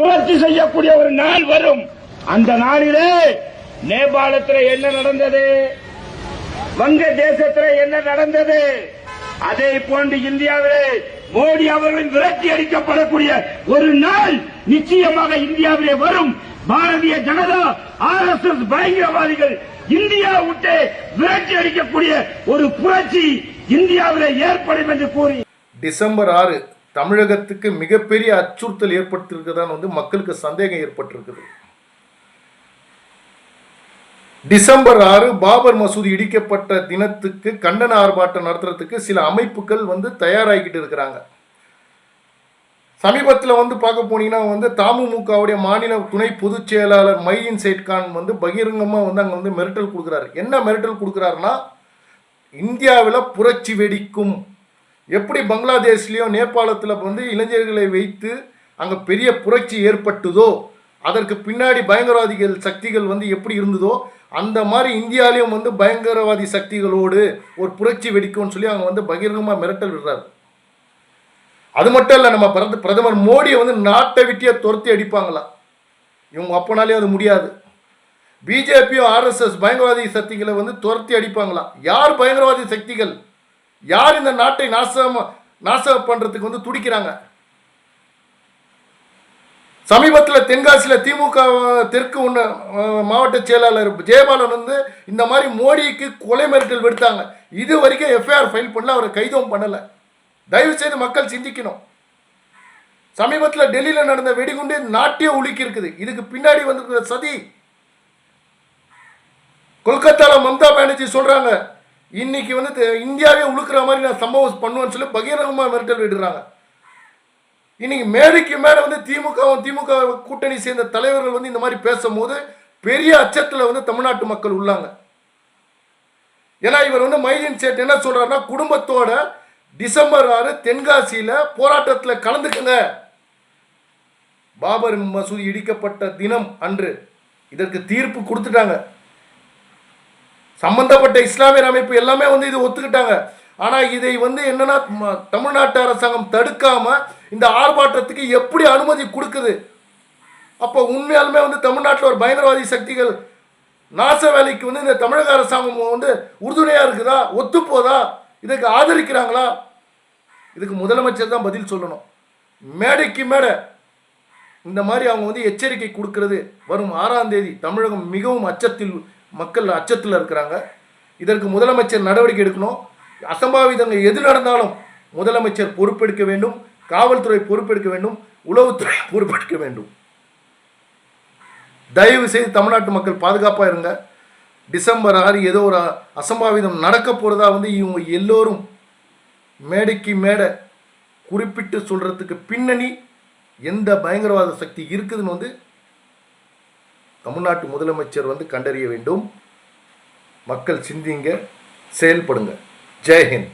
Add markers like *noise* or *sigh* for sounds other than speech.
புரட்சி செய்யக்கூடிய ஒரு நாள் வரும். அந்த நாளிலே நேபாளத்தில் என்ன நடந்தது? வங்க தேசத்தில் என்ன நடந்தது? அதே போன்று இந்தியாவிலே மோடி அவர்களின் விரட்டி அடிக்கப்படக்கூடிய ஒரு நாள் நிச்சயமாக இந்தியாவிலே வரும். Bharatiya Janata R S S பயங்கரவாதிகள் இந்தியா விட்டு விரட்டி அடிக்கக்கூடிய ஒரு புரட்சி இந்தியாவிலே ஏற்படும் என்று கூறி டிசம்பர் ஆறு தமிழகத்துக்கு மிகப்பெரிய அச்சுறுத்தல் ஏற்பட்டிருக்குதான்னு வந்து மக்களுக்கு சந்தேகம் ஏற்பட்டிருக்குது. டிசம்பர் ஆறு பாபர் மசூதி இடிக்கப்பட்ட தினத்துக்கு கண்டன ஆர்ப்பாட்டம் நடத்துறதுக்கு சில அமைப்புகள் வந்து தயாராகிக்கிட்டு இருக்கிறாங்க. சமீபத்தில் வந்து பார்க்க போனீங்கன்னா வந்து தமுமுகவுடைய மாநில துணை பொதுச் செயலாளர் மையின் சேட்கான் வந்து பகிரங்கமாக வந்து அங்கே வந்து மிரட்டல் கொடுக்குறாரு. என்ன மிரட்டல் கொடுக்குறாருன்னா இந்தியாவில் புரட்சி வெடிக்கும் எப்படி பங்களாதேஷ்லேயும் நேபாளத்தில் வந்து இளைஞர்களை வைத்து அங்கே பெரிய புரட்சி ஏற்பட்டுதோ அதற்கு பின்னாடி பயங்கரவாதிகள் சக்திகள் வந்து எப்படி இருந்ததோ அந்த மாதிரி இந்தியாலையும் வந்து பயங்கரவாதி சக்திகளோடு ஒரு புரட்சி வெடிக்கும்னு சொல்லி அவங்க வந்து பகிரங்கமாக மிரட்டல் விடுறாரு. அது மட்டும் இல்லை நம்ம பிரத பிரதமர் மோடியை வந்து நாட்டை விட்டியே துரத்தி அடிப்பாங்களா இவங்க அப்பனாலே அது முடியாது. பிஜேபியும் ஆர்எஸ்எஸ் பயங்கரவாதி சக்திகளை வந்து துரத்தி அடிப்பாங்களா யார் பயங்கரவாதி சக்திகள்? யார் இந்த நாட்டை நாசம் நாசம் பண்ணுறதுக்கு வந்து துடிக்கிறாங்க? சமீபத்தில் தென்காசியில் திமுக தெற்கு ஒன்று மாவட்ட செயலாளர் ஜெயபாலன் வந்து இந்த மாதிரி மோடிக்கு கொலை மிரட்டல் விடுத்தாங்க. இது வரைக்கும் எஃப்ஐஆர் ஃபைல் பண்ணல அவரை கைதும் பண்ணலை. தயவு செய்து மக்கள் சிந்திக்கணும். சமீபத்தில் டெல்லியில் நடந்த வெடிகுண்டு நாட்டிய உலுக்கி இருக்குது. இதுக்கு பின்னாடி வந்திருக்கிற சதி. கொல்கத்தாவில் மம்தா பானர்ஜி சொல்கிறாங்க இன்னைக்கு வந்து இந்தியாவே உழுக்கிற மாதிரி நான் சம்பவம் பண்ணுவேன்னு சொல்லி பகிரங்கமா மிரட்டல் விடுறாங்க. இன்னைக்கு மேடைக்கு மேலே வந்து திமுகவும் திமுக கூட்டணி சேர்ந்த தலைவர்கள் வந்து இந்த மாதிரி பேசும்போது பெரிய அச்சத்தில் வந்து தமிழ்நாட்டு மக்கள் உள்ளாங்க. ஏன்னா இவர் வந்து மைலின் சேட் என்ன சொல்றாருன்னா குடும்பத்தோட டிசம்பர் ஆறு தென்காசியில் போராட்டத்தில் கலந்துக்குங்க. பாபர் மசூதி இடிக்கப்பட்ட தினம் அன்று இதற்கு தீர்ப்பு கொடுத்துட்டாங்க. சம்பந்தப்பட்ட இஸ்லாமியர் அமைப்பு எல்லாமே வந்து இது ஒத்துக்கிட்டாங்க. ஆனால் இதை வந்து என்னன்னா தமிழ்நாட்டு அரசாங்கம் தடுக்காம இந்த ஆர்ப்பாட்டத்துக்கு எப்படி அனுமதி கொடுக்குது? அப்போ உண்மையாலுமே வந்து தமிழ்நாட்டில் ஒரு பயங்கரவாதி சக்திகள் நாச வேலைக்கு வந்து இந்த தமிழக அரசாங்கம் வந்து உறுதுணையாக இருக்குதா? ஒத்துப்போதா? இதுக்கு ஆதரிக்கிறாங்களா? இதுக்கு முதலமைச்சர் தான் பதில் சொல்லணும். மேடைக்கு மேடை இந்த மாதிரி அவங்க வந்து எச்சரிக்கை கொடுக்கறது வரும் ஆறாம் தேதி. தமிழகம் மிகவும் அச்சத்தில் மக்கள் அச்சத்தில் இருக்கிறாங்க. இதற்கு முதலமைச்சர் நடவடிக்கை எடுக்கணும். அசம்பாவிதங்கள் எது நடந்தாலும் முதலமைச்சர் பொறுப்பெடுக்க வேண்டும். காவல்துறை பொறுப்பெடுக்க வேண்டும். உளவுத்துறை *laughs* பொறுப்பெடுக்க வேண்டும். தயவு செய்து தமிழ்நாட்டு மக்கள் பாதுகாப்பாக இருங்க. டிசம்பர் ஆறு ஏதோ ஒரு அசம்பாவிதம் நடக்க போகிறதா வந்து இவங்க எல்லோரும் மேடைக்கு மேடை குறிப்பிட்டு சொல்கிறதுக்கு பின்னணி எந்த பயங்கரவாத சக்தி இருக்குதுன்னு வந்து தமிழ்நாட்டு முதலமைச்சர் வந்து கண்டறிய வேண்டும். மக்கள் சிந்திங்க செயல்படுங்க. ஜெய்ஹிந்த்